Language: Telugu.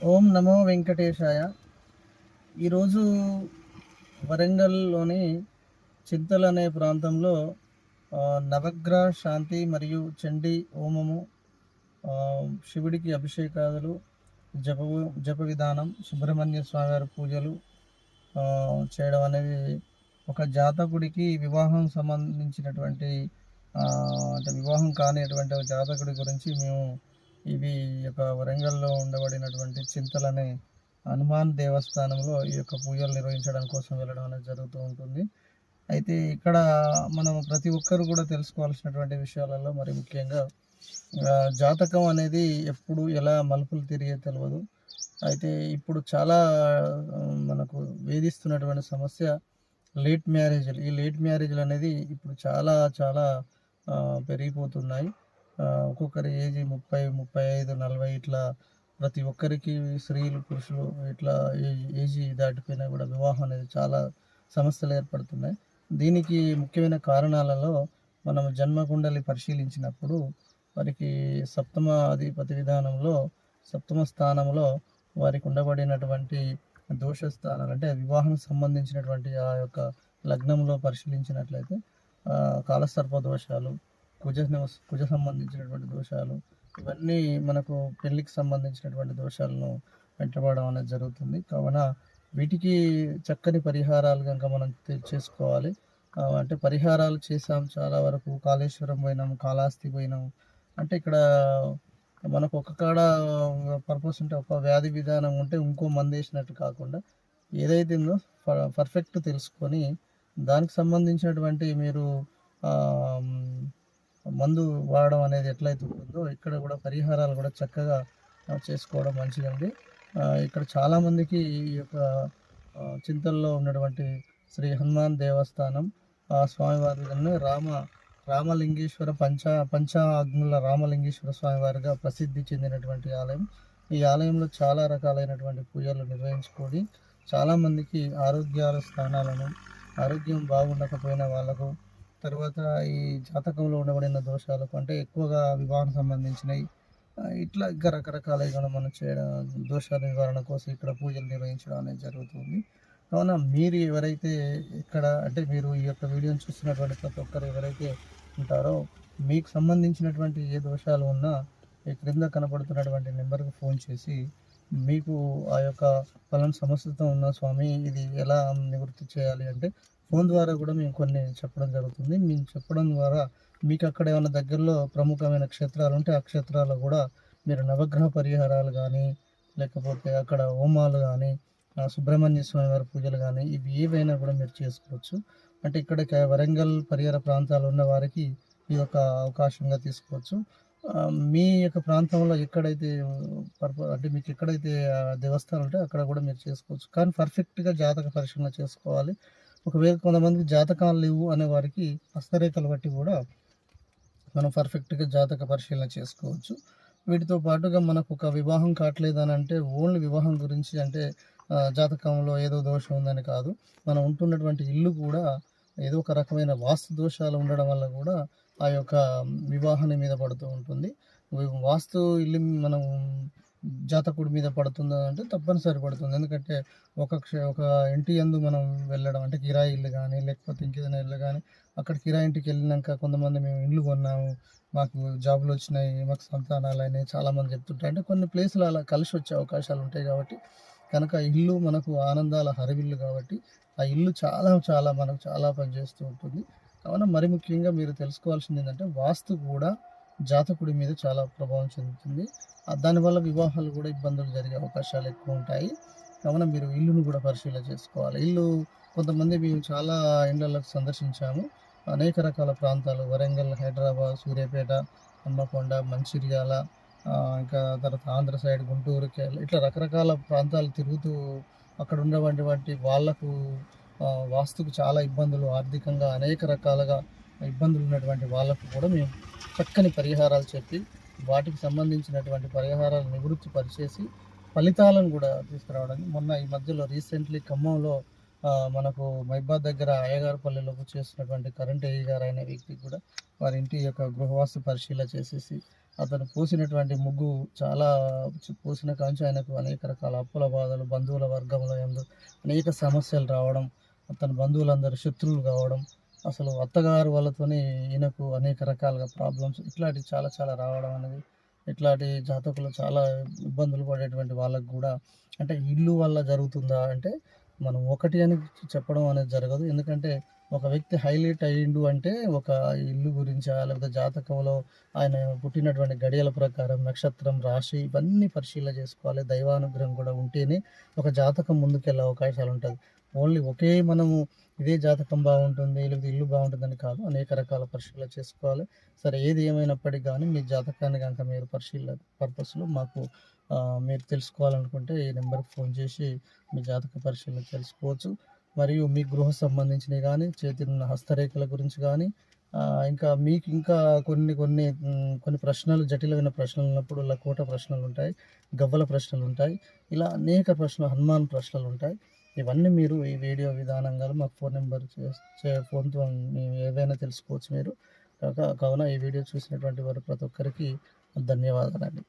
ఓం నమో వెంకటేశాయ. ఈరోజు వరంగల్లోని చింతల్ అనే ప్రాంతంలో నవగ్రహ శాంతి మరియు చండీ హోమము శివుడికి అభిషేకాదులు జప జప విధానం సుబ్రహ్మణ్య స్వామి గారి పూజలు చేయడం అనేది ఒక జాతకుడికి వివాహం సంబంధించినటువంటి అంటే వివాహం కానిటువంటి ఒక జాతకుడి గురించి మేము ఇవి ఈ యొక్క వరంగల్లో ఉండబడినటువంటి చింతలనే హనుమాన్ దేవస్థానంలో ఈ యొక్క పూజలు నిర్వహించడం కోసం వెళ్ళడం అనేది జరుగుతూ ఉంటుంది. అయితే ఇక్కడ మనం ప్రతి ఒక్కరు కూడా తెలుసుకోవాల్సినటువంటి విషయాలలో మరి ముఖ్యంగా జాతకం అనేది ఎప్పుడు ఎలా మలుపులు తిరిగే తెలియదు అయితే ఇప్పుడు చాలా మనకు వేధిస్తున్నటువంటి సమస్య లేట్ మ్యారేజ్లు. ఈ లేట్ మ్యారేజ్లు అనేది ఇప్పుడు చాలా చాలా పెరిగిపోతున్నాయి. ఒక్కొక్కరి ఏజ్ ముప్పై ముప్పై ఐదు నలభై ఇట్లా ప్రతి ఒక్కరికి స్త్రీలు పురుషులు ఇట్లా ఏ- దాటిపోయినా కూడా వివాహం అనేది చాలా సమస్యలు ఏర్పడుతున్నాయి. దీనికి ముఖ్యమైన కారణాలలో మనం జన్మకుండలి పరిశీలించినప్పుడు వారికి సప్తమ అధిపతి విధానంలో సప్తమ స్థానంలో వారికి ఉండబడినటువంటి దోష స్థానాలు అంటే వివాహం సంబంధించినటువంటి ఆ యొక్క లగ్నంలో పరిశీలించినట్లయితే కాలసర్ప దోషాలు కుజ కుజ సంబంధించినటువంటి దోషాలు ఇవన్నీ మనకు పెళ్ళికి సంబంధించినటువంటి దోషాలను వెంటబడడం అనేది జరుగుతుంది. కావున వీటికి చక్కని పరిహారాలు కనుక మనం చేసుకోవాలి. అంటే పరిహారాలు చేసాం చాలా వరకు కాళేశ్వరం పోయినాం కాళహస్తి పోయినాం. అంటే ఇక్కడ మనకు ఒక కాడ పర్పస్ ఉంటే ఒక వ్యాధి విధానం ఉంటే ఇంకో మంది వేసినట్టు కాకుండా ఏదైతే ఉందో ప- పర్ఫెక్ట్ తెలుసుకొని దానికి సంబంధించినటువంటి మీరు మందు వాడడం అనేది ఎట్లయితే ఉంటుందో ఇక్కడ కూడా పరిహారాలు కూడా చక్కగా చేసుకోవడం మంచిదండి. ఇక్కడ చాలామందికి ఈ యొక్క చింతల్లో ఉన్నటువంటి శ్రీ హనుమాన్ దేవస్థానం ఆ స్వామివారిని రామ రామలింగేశ్వర పంచ పంచాగ్నుల రామలింగేశ్వర స్వామివారిగా ప్రసిద్ధి చెందినటువంటి ఆలయం. ఈ ఆలయంలో చాలా రకాలైనటువంటి పూజలు నిర్వహించుకొని చాలామందికి ఆరోగ్యాల స్థానాలను ఆరోగ్యం బాగుండకపోయిన వాళ్ళకు తర్వాత ఈ జాతకంలో ఉండబడిన దోషాలు అంటే ఎక్కువగా వివాహం సంబంధించినవి ఇట్లా ఇంకా రకరకాలుగా మనం చేయడం దోషాల నివారణ కోసం ఇక్కడ పూజలు నిర్వహించడం అనేది జరుగుతుంది. కావున మీరు ఎవరైతే ఇక్కడ అంటే మీరు ఈ యొక్క వీడియోని చూస్తున్నటువంటి ప్రతి ఒక్కరు ఎవరైతే ఉంటారో మీకు సంబంధించినటువంటి ఏ దోషాలు ఉన్నా ఈ క్రింద కనపడుతున్నటువంటి నెంబర్కి ఫోన్ చేసి మీకు ఆ యొక్క పలానా సమస్యతో ఉన్న స్వామి ఇది ఎలా నివృత్తి చేయాలి అంటే ఫోన్ ద్వారా కూడా మేము కొన్ని చెప్పడం జరుగుతుంది. మేము చెప్పడం ద్వారా మీకు అక్కడ ఏమైనా దగ్గరలో ప్రముఖమైన క్షేత్రాలు ఉంటే ఆ క్షేత్రాలు కూడా మీరు నవగ్రహ పరిహారాలు కానీ లేకపోతే అక్కడ హోమాలు కానీ సుబ్రహ్మణ్య స్వామి వారి పూజలు కానీ ఇవి ఏవైనా కూడా మీరు చేసుకోవచ్చు. అంటే ఇక్కడ వరంగల్ పరిహార ప్రాంతాలు ఉన్న వారికి ఈ యొక్క అవకాశంగా తీసుకోవచ్చు. మీ యొక్క ప్రాంతంలో ఎక్కడైతే అంటే మీకు ఎక్కడైతే దేవస్థానం ఉంటే అక్కడ కూడా మీరు చేసుకోవచ్చు. కానీ పర్ఫెక్ట్గా జాతక పరిశీలన చేసుకోవాలి. ఒకవేళ కొంతమందికి జాతకాలు లేవు అనే వారికి హస్తరేఖలు బట్టి కూడా మనం పర్ఫెక్ట్గా జాతక పరిశీలన చేసుకోవచ్చు. వీటితో పాటుగా మనకు ఒక వివాహం కావట్లేదు అని అంటే ఓన్లీ వివాహం గురించి అంటే జాతకంలో ఏదో దోషం ఉందని కాదు. మనం ఉంటున్నటువంటి ఇల్లు కూడా ఏదో ఒక రకమైన వాస్తు దోషాలు ఉండడం వల్ల కూడా ఆ యొక్క వివాహాన్ని మీద పడుతూ ఉంటుంది. వాస్తు ఇల్లు మనం జాతకుడి మీద పడుతుందా అంటే తప్పనిసరి పడుతుంది. ఎందుకంటే ఒక క్ష- ఒక ఇంటి యందు మనం వెళ్ళడం అంటే కిరాయి ఇల్లు కానీ లేకపోతే ఇంకేదైనా ఇల్లు కానీ అక్కడ కిరాయి ఇంటికి వెళ్ళినాక కొంతమంది మేము ఇల్లు కొన్నాము మాకు జాబులు వచ్చినాయి మాకు సంతానాలు అయినాయి చాలామంది చెప్తుంటారు. అంటే కొన్ని ప్లేసులు అలా కలిసి వచ్చే అవకాశాలు ఉంటాయి కాబట్టి కనుక ఇల్లు మనకు ఆనందాల హరివిల్లు కాబట్టి ఆ ఇల్లు చాలా చాలా మనకు చాలా పనిచేస్తూ ఉంటుంది. కావున మరి ముఖ్యంగా మీరు తెలుసుకోవాల్సింది ఏంటంటే వాస్తు కూడా జాతకుడి మీద చాలా ప్రభావం చెందుతుంది. దానివల్ల వివాహాలు కూడా ఇబ్బందులు జరిగే అవకాశాలు ఎక్కువ ఉంటాయి. కావున మీరు ఇల్లును కూడా పరిశీలన చేసుకోవాలి. ఇల్లు కొంతమంది మేము చాలా ఇళ్ళలకు సందర్శించాము. అనేక రకాల ప్రాంతాలు వరంగల్ హైదరాబాద్ సూర్యాపేట హన్మకొండ మంచిర్యాల ఇంకా తర్వాత ఆంధ్ర సైడ్ గుంటూరు కేరళ ఇట్లా రకరకాల ప్రాంతాలు తిరుగుతూ అక్కడ ఉన్నటువంటి వాళ్ళకు వాస్తుకు చాలా ఇబ్బందులు ఆర్థికంగా అనేక రకాలుగా ఇబ్బందులు ఉన్నటువంటి వాళ్ళకు కూడా మేము చక్కని పరిహారాలు చెప్పి వాటికి సంబంధించినటువంటి పరిహారాలు నివృత్తి పరిచేసి ఫలితాలను కూడా తీసుకురావడానికి మొన్న ఈ మధ్యలో రీసెంట్లీ ఖమ్మంలో మనకు మైబాద్ దగ్గర అయ్యగారపల్లిలోకి చేసినటువంటి కరెంట్ అయ్య గారు వ్యక్తి కూడా వారి ఇంటి యొక్క గృహవాస్తు పరిశీలన చేసేసి అతను పోసినటువంటి ముగ్గు చాలా పోసిన కాంచి ఆయనకు అనేక రకాల అప్పుల బాధలు బంధువుల వర్గంలో ఎందు అనేక సమస్యలు రావడం అతని బంధువులందరూ శత్రువులు కావడం అసలు అత్తగారు వాళ్ళతోని ఈయనకు అనేక రకాలుగా ప్రాబ్లమ్స్ ఇట్లాంటివి చాలా చాలా రావడం అనేది ఇట్లాంటి జాతకులు చాలా ఇబ్బందులు పడేటువంటి వాళ్ళకు కూడా అంటే ఇల్లు వల్ల జరుగుతుందా అంటే మనం ఒకటి అని చెప్పడం అనేది జరగదు. ఎందుకంటే ఒక వ్యక్తి హైలైట్ అయ్యిండు అంటే ఒక ఇల్లు గురించా లేకపోతే జాతకంలో ఆయన పుట్టినటువంటి గడియల ప్రకారం నక్షత్రం రాశి ఇవన్నీ పరిశీలన చేసుకోవాలి. దైవానుగ్రహం కూడా ఉంటేనే ఒక జాతకం ముందుకెళ్ళే అవకాశాలు ఉంటుంది ఓన్లీ ఒకే మనము ఇదే జాతకం బాగుంటుంది లేకపోతే ఇల్లు బాగుంటుందని కాదు. అనేక రకాల పరిశీలన చేసుకోవాలి. సరే ఏది ఏమైనప్పటికీ కానీ మీ జాతకాన్ని కనుక మీరు పరిశీలన పర్పస్లో మాకు మీరు తెలుసుకోవాలనుకుంటే ఈ నెంబర్కి ఫోన్ చేసి మీ జాతక పరిశీలన తెలుసుకోవచ్చు. మరియు మీ గృహ సంబంధించినవి కానీ చేతిన్న ఉన్న హస్తరేఖల గురించి కానీ ఇంకా మీకు ఇంకా కొన్ని కొన్ని కొన్ని ప్రశ్నలు జటిలమైన ప్రశ్నలు ఉన్నప్పుడు లకోట ప్రశ్నలు ఉంటాయి గవ్వల ప్రశ్నలు ఉంటాయి ఇలా అనేక ప్రశ్నలు హనుమాన్ ప్రశ్నలు ఉంటాయి. ఇవన్నీ మీరు ఈ వీడియో విధానంగా మాకు ఫోన్ నెంబర్ చే ఫోన్తో మీ- ఏవైనా తెలుసుకోవచ్చు మీరు. కావున ఈ వీడియో చూసినటువంటి వారు ప్రతి ఒక్కరికి ధన్యవాదాలండి.